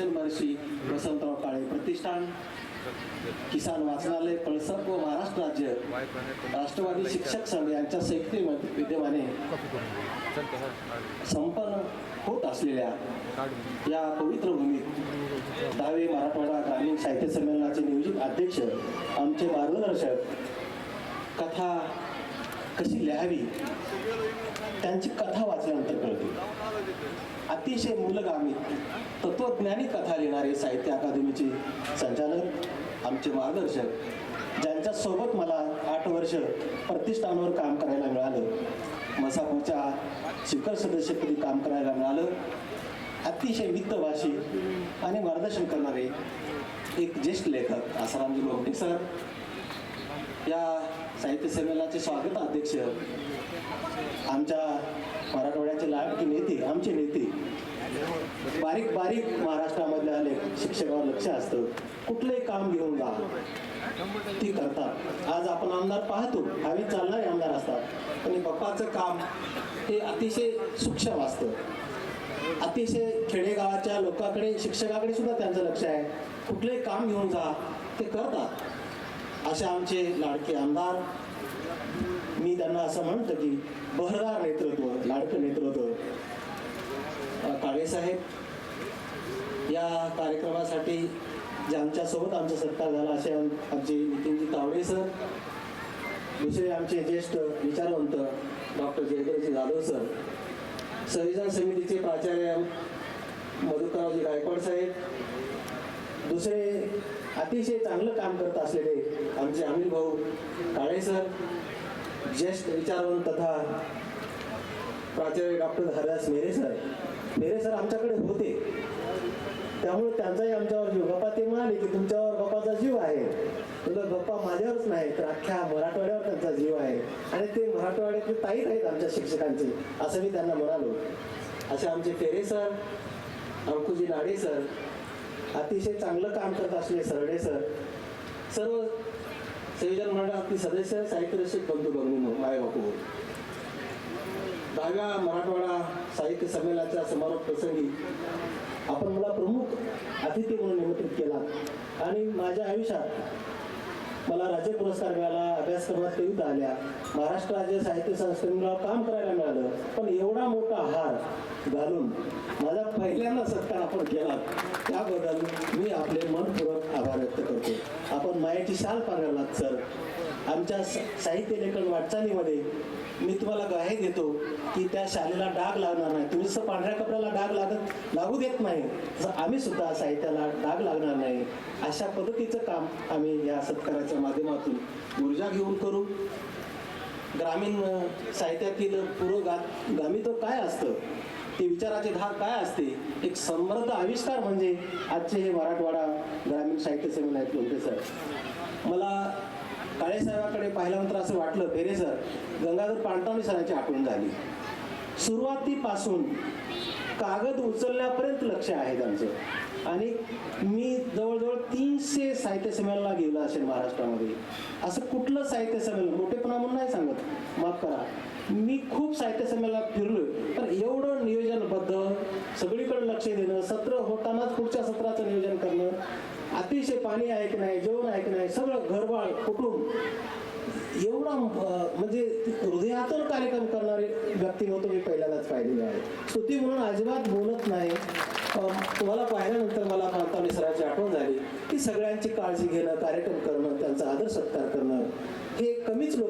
Mission महर्षी वसंतराव काळे प्रतिष्ठान किसान वाचनालय पळसप व महाराष्ट्र राज्य राष्ट्रवादी शिक्षक संघ यांच्या संयुक्त विद्यमाने संपन्न होत असलेल्या या पवित्र भूमीत दहावी मराठवाडा ग्रामीण साहित्य संमेलनाचे नियोजित अध्यक्ष आमचे मार्गदर्शक कथा कशी लिहावी? त्यांची कथा वाचल्यानंतर कळते. अतिशय मूलगामी तत्वज्ञानी कथा लिहिणारे साहित्य अकादमीचे संचालक आमचे मार्गदर्शक ज्यांच्या सोबत मला आठ वर्ष प्रतिष्ठानावर काम करायला मिळालं मसापूरच्या शिखर सदस्यपदी काम करायला मिळालं अतिशय वित्तभाषी आणि मार्गदर्शन करणारे एक ज्येष्ठ लेखक आसारामजी गोमटे सर. या साहित्य संमेलनाचे स्वागत अध्यक्ष आमच्या मराठवाड्याचे लाडके नेते आमचे नेते. बारीक बारीक महाराष्ट्रामधल्या लेख शिक्षकावर लक्ष असतं. कुठलंही काम घेऊन जा. ती करतात. आज आपण आमदार पाहतो. आम्ही चालणारे आमदार असतात. पण बाप्पाचं काम हे अतिशय सूक्ष्म असतं. अतिशय खेडेगावाच्या लोकांकडे शिक्षकाकडे सुद्धा त्यांचं लक्ष आहे. कुठलंही काम घेऊन जा. ते करतात. असे आमचे लाडके आमदार मी त्यांना असं म्हणतो की बहरदार नेतृत्व लाडकं नेतृत्व. काळेसाहेब या कार्यक्रमासाठी जे आमच्यासोबत आमचा सत्कार झाला असे आमचे नितीनजी तावडे सर दुसरे आमचे ज्येष्ठ विचारवंत डॉक्टर जयदेवजी जाधव सर संविधान समितीचे प्राचार्य मधुकररावजी गायकवाड साहेब दुसरे अतिशय चांगलं काम करत असलेले आमचे अनिल भाऊ काळे सर ज्येष्ठ विचारवंत तथा प्राचार्य डॉक्टर हरदास मेरे सर. मेरे सर आमच्याकडे होते. त्यामुळे त्यांचाही आमच्यावर जीव. गप्पा ते म्हणाले की तुमच्यावर गप्पाचा जीव आहे. तुला गप्पा माझ्यावरच नाही तर अख्ख्या मराठवाड्यावर त्यांचा जीव आहे. आणि ते मराठवाड्यातले ताईत आहेत आमच्या शिक्षकांचे असं मी त्यांना म्हणालो. असे आमचे फेरे सर अंकुजी नाडे सर अतिशय चांगलं काम करत असले सरडे सर. सर्व संयोजन मंडळातील सदस्य साहित्य रसिक बंधू भगिनी माय बापू दहाव्या मराठवाडा साहित्य संमेलनाच्या समारोप प्रसंगी आपण मला प्रमुख अतिथी म्हणून निमंत्रित केला. आणि माझ्या आयुष्यात मला राज्य पुरस्कार मिळाला अभ्यासक्रमात कविता आल्या. महाराष्ट्र राज्य साहित्य संस्थेला काम करायला मिळालं. पण एवढा मोठा हार घालून माझा पहिल्यांदा सत्कार आपण केला त्याबद्दल मी आपले मनपूर्वक आभार व्यक्त करतो. आपण मायाची शाल पांघरलात सर. आमच्या साहित्य लेखन वाटचालीमध्ये मी तुम्हाला ग्वाही देतो की त्या शालेला डाग लागणार नाही. तुम्ही जसं पांढऱ्या कपड्याला डाग लागत लागू देत नाही जसं आम्ही सुद्धा साहित्याला डाग लागणार नाही. अशा पद्धतीचं काम आम्ही या सत्काराच्या माध्यमातून ऊर्जा घेऊन करू. ग्रामीण साहित्यातील पुरोगात गामित्व काय असतं? ते विचाराचे धार काय असते? एक समृद्ध आविष्कार म्हणजे आजचे हे मराठवाडा ग्रामीण साहित्य संमेलन आहेत सर? मला काळेसाहेबाकडे पाहिल्यानंतर असं वाटलं फेरे सर गंगाधर पांटावणी सरांची आठवण झाली. सुरुवातीपासून कागद उचलण्यापर्यंत लक्ष आहे त्यांचं आणि मी जवळजवळ तीनशे साहित्य संमेलनाला गेलो असेल महाराष्ट्रामध्ये. असं कुठलं साहित्य संमेलन? मोठेपणा म्हणून नाही सांगत. माफ करा. मी खूप साहित्य संमेलनात फिरलोय. तर एवढं नियोजनबद्ध सगळीकडे लक्ष देणं सत्र होतानाच पुढच्या सत्राचं नियोजन करणं अतिशय पाणी आहे की नाही जेवण आहे की नाही सगळं घरबाळ कुटुंब एवढा म्हणजे हृदयातून कार्यक्रम करणारे व्यक्तिमत्व मी पहिल्यांदाच पाहिलेले आहे. स्तुती म्हणून अजिबात बोलत नाही. तुम्हाला पाहिल्यानंतर मला प्रांतावणी सरांची आठवण झाली. की सगळ्यांची काळजी घेणं कार्यक्रम करणं त्यांचा आदर सत्कार करणं हे कमीच लोक